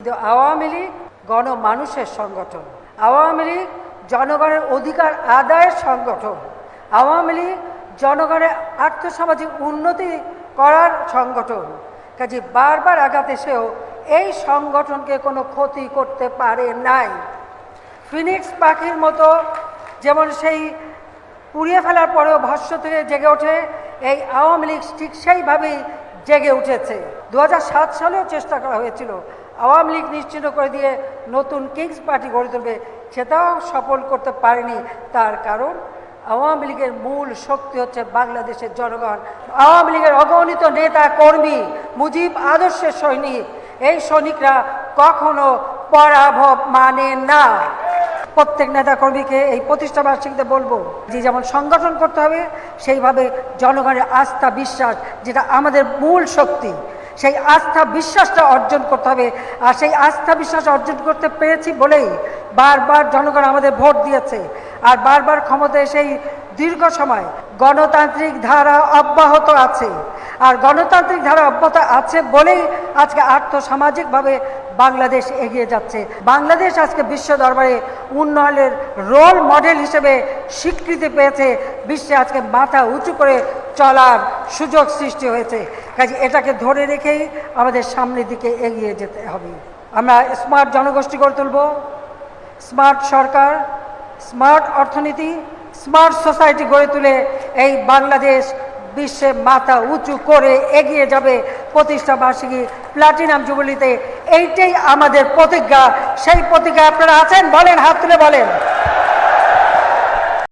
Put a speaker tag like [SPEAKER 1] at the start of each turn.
[SPEAKER 1] কিন্তু আওয়ামী লীগ গণমানুষের সংগঠন। আওয়ামী লীগ জনগণের অধিকার আদায়ের সংগঠন। আওয়ামী লীগ জনগণের আর্থসামাজিক উন্নতি করার সংগঠন। কাজে বারবার আঘাত এসেও এই সংগঠনকে কোনো ক্ষতি করতে পারে নাই। ফিনিক্স পাখির মতো যেমন সেই পুড়িয়ে ফেলার পরেও ভাষ্য থেকে জেগে ওঠে, এই আওয়ামী লীগ ঠিক সেইভাবেই জেগে উঠেছে। দু হাজার সাত সালেও চেষ্টা করা হয়েছিল। আওয়ামী লীগ নিশ্চিন্ত করে দিয়ে নতুন কিংস পার্টি গড়ে তুলবে, সেটাও সফল করতে পারেনি তার কারণ আওয়ামী লীগের মূল শক্তি হচ্ছে বাংলাদেশের জনগণ। আওয়ামী লীগের অগণিত নেতা, কর্মী, মুজিব আদর্শের সৈনিক, এই সৈনিকরা কখনো পরাভব মানে না। প্রত্যেক নেতা কর্মীকে এই প্রতিষ্ঠা বার্ষিকীতে বলব যে যেমন সংগঠন করতে হবে, সেইভাবে জনগণের আস্থা, বিশ্বাস, যেটা আমাদের মূল শক্তি, সেই আস্থা, বিশ্বাসটা অর্জন করতে হবে। আর সেই আস্থা, বিশ্বাস অর্জন করতে পেরেছি বলেই বারবার জনগণ আমাদের ভোট দিয়েছে। আর বারবার ক্ষমতায় সেই দীর্ঘ সময় গণতান্ত্রিক ধারা অব্যাহত আছে। আর গণতান্ত্রিক ধারা অব্যাহত আছে বলেই আজকে আর্থসামাজিকভাবে বাংলাদেশ এগিয়ে যাচ্ছে। বাংলাদেশ আজকে বিশ্ব দরবারে উন্নয়নের রোল মডেল হিসেবে স্বীকৃতি পেয়েছে। বিশ্বে আজকে মাথা উঁচু করে চলার সুযোগ সৃষ্টি হয়েছে। কাজে এটাকে ধরে রেখেই আমাদের সামনের দিকে এগিয়ে যেতে হবে। আমরা স্মার্ট জনগোষ্ঠী গড়ে তুলব। স্মার্ট সরকার স্মার্ট অর্থনীতি স্মার্ট সোসাইটি গড়ে তুলে এই বাংলাদেশ বিশ্বে মাথা উঁচু করে এগিয়ে যাবে প্রতিষ্ঠা বার্ষিকী প্লাটিনাম জুবলিতে। এইটাই আমাদের প্রতিজ্ঞা। সেই প্রতিজ্ঞা আপনারা আছেন? বলেন, হাত তুলে বলেন।